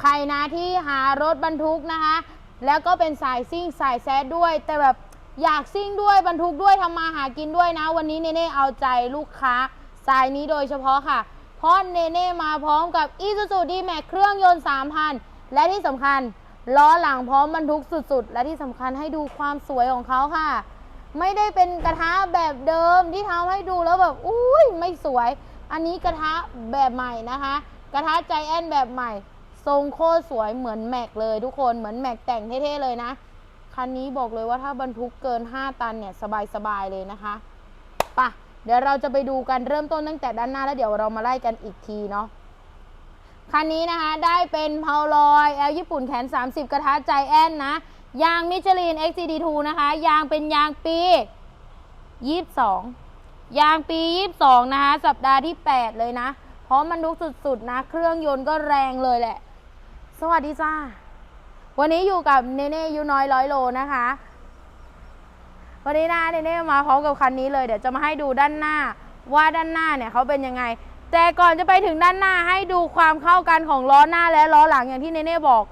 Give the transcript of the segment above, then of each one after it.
ใครนะที่หารถบรรทุกนะคะ แล้วก็เป็นสายซิ่งสายแซดด้วย แต่แบบอยากซิ่งด้วยบรรทุกด้วยทำมาหากินด้วยนะ วันนี้เนเน่เอาใจลูกค้าสายนี้โดยเฉพาะค่ะ เพราะเนเน่มาพร้อมกับ Isuzu D-Max เครื่องยนต์ 3,000 และที่สำคัญล้อหลังพร้อมบรรทุกสุดๆ และที่สำคัญให้ดูความสวยของเขาค่ะ ไม่ได้เป็นกระทะแบบเดิมที่ทำให้ดูแล้วแบบอุ้ยไม่สวย อันนี้กระทะแบบใหม่นะคะ กระทะใจแอนแบบใหม่ ทรงโคตรสวยเหมือนแม็กเลยทุกคนเหมือนแม็กแต่งเท่ๆเลยนะคันนี้บอกเลยว่าถ้าบรรทุกเกิน 5 ตันเนี่ยสบายๆเลยนะคะปะเดี๋ยวเราจะไปดูกันเริ่มต้นตั้งแต่ด้านหน้าแล้วเดี๋ยวเรามาไล่กันอีกทีเนาะคันนี้นะคะได้เป็นเพาลอยแอลญี่ปุ่นแขน 30 กระทะใจแอนนะ ยางมิชลิน XCD2 นะคะ ยางเป็นยางปี 22 ยางปี 22 นะคะ สัปดาห์ที่ 8 เลยนะ เพราะมันลุกสุดๆนะ เครื่องยนต์ก็แรงเลยแหละ สวัสดีจ้า วันนี้อยู่กับเนเน่ยูน้อยร้อยโลนะคะ วันนี้นะเนเน่มาพร้อมกับคันนี้เลยเดี๋ยวจะมาให้ดูด้านหน้า ว่าด้านหน้าเนี่ยเขาเป็นยังไง แต่ก่อนจะไปถึงด้านหน้าให้ดูความเข้ากันของล้อหน้าและล้อหลังอย่างที่เนเน่บอก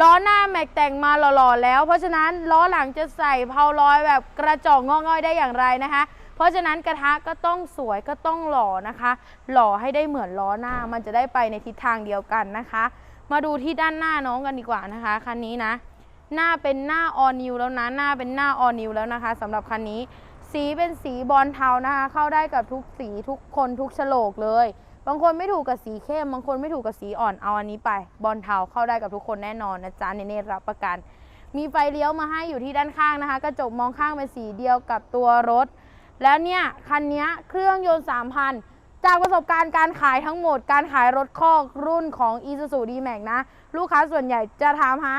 ล้อหน้าแม็กแต่งมาหล่อๆแล้ว เพราะฉะนั้นล้อหลังจะใส่เพาลอยแบบกระจอกงอง่อยได้อย่างไรนะคะเพราะฉะนั้นกระทะก็ต้องสวยก็ต้องหล่อนะคะ หล่อให้ได้เหมือนล้อหน้ามันจะได้ไปในทิศทางเดียวกันนะคะ มาดูที่ด้านหน้าน้องกันดีกว่านะคะคันนี้นะ หน้าเป็นหน้าออนิวแล้วนะหน้าเป็นหน้าออนิวแล้วนะคะสำหรับคันนี้ สีเป็นสีบอลเทานะคะ เข้าได้กับทุกสีทุกคนทุกโฉลกเลย บางคนไม่ถูกกับสีเข้ม บางคนไม่ถูกกับสีอ่อนเอาอันนี้ไป บอลเทาเข้าได้กับทุกคนแน่นอนนะจ๊ะเนเน่รับประกัน มีไฟเลี้ยวมาให้อยู่ที่ด้านข้างนะคะกระจกมองข้างเป็นสีเดียวกับตัวรถ แล้วเนี่ยคันนี้เครื่องยนต์3,000 จากประสบการณ์การขายทั้งหมด การขายรถคอกรุ่นของ Isuzu D-Max นะ ลูกค้าส่วนใหญ่จะถามหา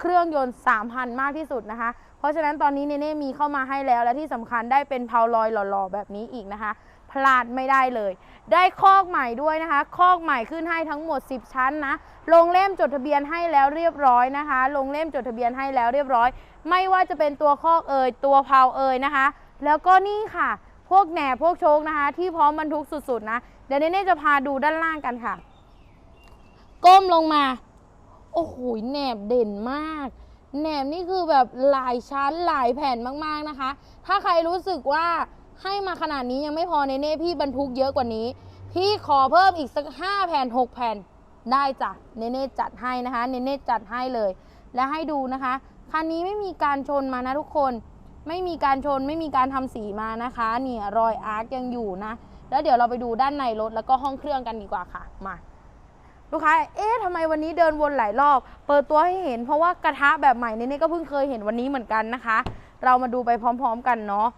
เครื่องยนต์ 3,000 มากที่สุดนะคะ เพราะฉะนั้นตอนนี้เนเน่มีเข้ามาให้แล้ว และที่สำคัญได้เป็นเพาลอยหล่อๆ แบบนี้อีกนะคะ พลาดไม่ได้เลย ได้คอกใหม่ด้วยนะคะ คอกใหม่ขึ้นให้ทั้งหมด 10 ชั้นนะ ลงเล่มจดทะเบียนให้แล้วเรียบร้อยนะคะ ลงเล่มจดทะเบียนให้แล้วเรียบร้อย ไม่ว่าจะเป็นตัวคอกเอ่ยตัวเพาเอ่ยนะคะ แล้วก็นี่ค่ะ พวกแหนบพวกโชคนะคะ ที่พร้อมบรรทุกสุดๆนะเดี๋ยวเนเน่จะพาดูด้านล่างกันค่ะ ก้มลงมา โอ้โหแหนบเด่นมากแหนบนี่คือแบบหลายชั้นหลายแผ่นมากๆนะคะ ถ้าใครรู้สึกว่าให้มาขนาดนี้ยังไม่พอเนเน่พี่บรรทุกเยอะกว่านี้ พี่ขอเพิ่มอีกสัก5แผ่น6แผ่นได้จ้ะเนเน่จัดให้นะคะเนเน่จัดให้เลย และให้ดูนะคะ คันนี้ไม่มีการชนมานะทุกคน ไม่มีการชนไม่มีการทำสีมานะคะเนี่ยรอยอาร์คยังอยู่นะ แล้วเดี๋ยวเราไปดูด้านในรถแล้วก็ห้องเครื่องกันดีกว่าค่ะมาลูกค้า เอ๊ะทำไมวันนี้เดินวนหลายรอบ เปิดตัวให้เห็นเพราะว่ากระทะแบบใหม่เนเน่ก็เพิ่งเคยเห็นวันนี้เหมือนกันนะคะ เรามาดูไปพร้อม ๆ กันเนาะ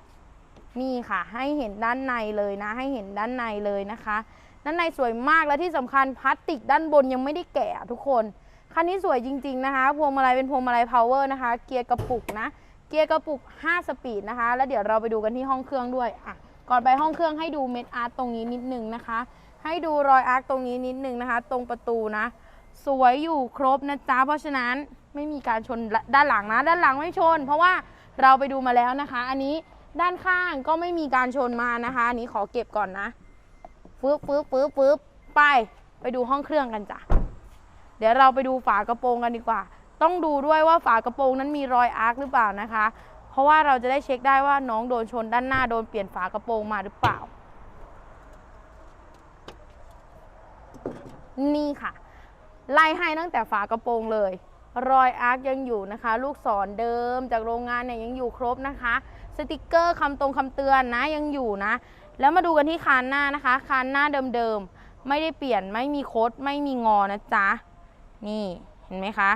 นี่ค่ะ ให้เห็นด้านในเลยนะ ให้เห็นด้านในเลยนะคะ ด้านในสวยมากและที่สำคัญพลาสติกด้านบนยังไม่ได้แกะทุกคน คันนี้สวยจริง ๆ นะคะ พวงมาลัยเป็นพวงมาลัยพาวเวอร์นะคะ เกียร์กระปุกนะ เกียร์กระปุก 5 สปีดนะคะ แล้วเดี๋ยวเราไปดูกันที่ห้องเครื่องด้วยอะก่อนไปห้องเครื่องให้ดูเม็ดอาร์ตตรงนี้นิดนึงนะคะ ให้ดูรอยอาร์ตตรงนี้นิดนึงนะคะ ตรงประตูนะ สวยอยู่ครบนะจ๊ะ เพราะฉะนั้นไม่มีการชนด้านหลังนะ ด้านหลังไม่ชน เพราะว่าเราไปดูมาแล้วนะคะ อันนี้ด้านข้างก็ไม่มีการชนมานะคะ อันนี้ขอเก็บก่อนนะฟืบฟืบฟืบฟืบไป ไปดูห้องเครื่องกันจ้ะ เดี๋ยวเราไปดูฝากระโปรงกันดีกว่า ต้องดูด้วยว่าฝากระโปรงนั้นมีรอยอาร์คหรือเปล่านะคะ เพราะว่าเราจะได้เช็คได้ว่าน้องโดนชนด้านหน้าโดนเปลี่ยนฝากระโปรงมาหรือเปล่า นี่ค่ะ ไล่ให้ตั้งแต่ฝากระโปรงเลย รอยอาร์คยังอยู่นะคะ ลูกศรเดิมจากโรงงานเนี่ยยังอยู่ครบนะคะ สติกเกอร์คำตรงคำเตือนนะยังอยู่นะ แล้วมาดูกันที่คานหน้านะคะ คานหน้าเดิมๆไม่ได้เปลี่ยนไม่มีโคดไม่มีงอนะจ๊ะนี่เห็นไหมคะ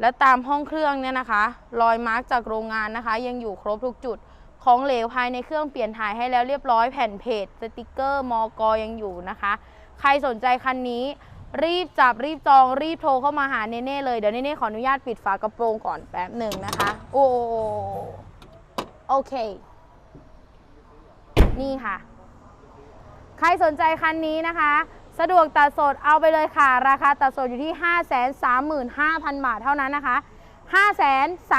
แล้วตามห้องเครื่องเนี่ยนะคะ รอยมาร์กจากโรงงานนะคะ ยังอยู่ครบทุกจุด ของเหลวภายในเครื่องเปลี่ยนถ่ายให้แล้วเรียบร้อยแผ่นเพจสติกเกอร์มอกอยังอยู่นะคะ ใครสนใจคันนี้ รีบจับรีบจองรีบโทรเข้ามาหาเนเน่เลย เดี๋ยวเนเน่ขออนุญาตปิดฝากระโปรงก่อนแป๊บหนึ่งนะคะ โอ้โอเค นี่ค่ะ ใครสนใจคันนี้นะคะ สะดวกตัดสดเอาไปเลยค่ะ ราคาตัดสดอยู่ที่ 535,000 บาทเท่านั้นนะคะ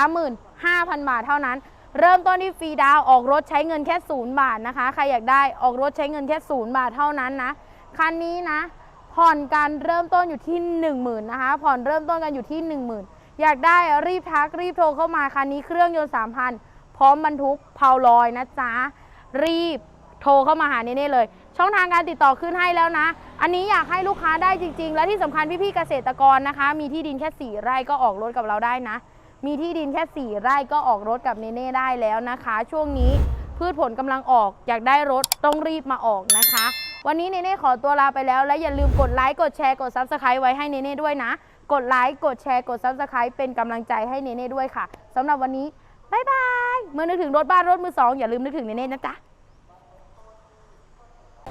535,000 บาทเท่านั้น เริ่มต้นที่ฟรีดาวออกรถใช้เงินแค่ศูนย์บาทนะคะ ใครอยากได้ออกรถใช้เงินแค่ศูนย์บาทเท่านั้นนะ คันนี้นะ ผ่อนการเริ่มต้นอยู่ที่ 1 0,000นะคะ ผ่อนเริ่มต้นกันอยู่ที่ 10,000 อยากได้รีบทักรีบโทรเข้ามาคันนี้เครื่องยนต์3,000 พร้อมบรรทุกเพาลอยนะจ๊ะรีบ โทรเข้ามาหาเน่เลย ช่องทางการติดต่อขึ้นให้แล้วนะ อันนี้อยากให้ลูกค้าได้จริง ๆ และที่สำคัญพี่ๆเกษตรกรนะคะ มีที่ดินแค่ 4 ไร่ก็ออกรถกับเราได้นะ มีที่ดินแค่ 4 ไร่ก็ออกรถกับเนเน่ได้แล้วนะคะ ช่วงนี้พืชผลกำลังออกอยากได้รถต้องรีบมาออกนะคะ วันนี้เนเน่ขอตัวลาไปแล้ว และอย่าลืมกดไลค์กดแชร์กด Subscribe ไว้ให้เนเน่ด้วยนะ กดไลค์กดแชร์กด Subscribe เป็นกำลังใจให้เนเน่ด้วยค่ะสำหรับวันนี้บ๊ายบายเมื่อนึกถึงรถบ้านรถมือสองอย่าลืมนึกถึงเนเน่นะจ๊ะ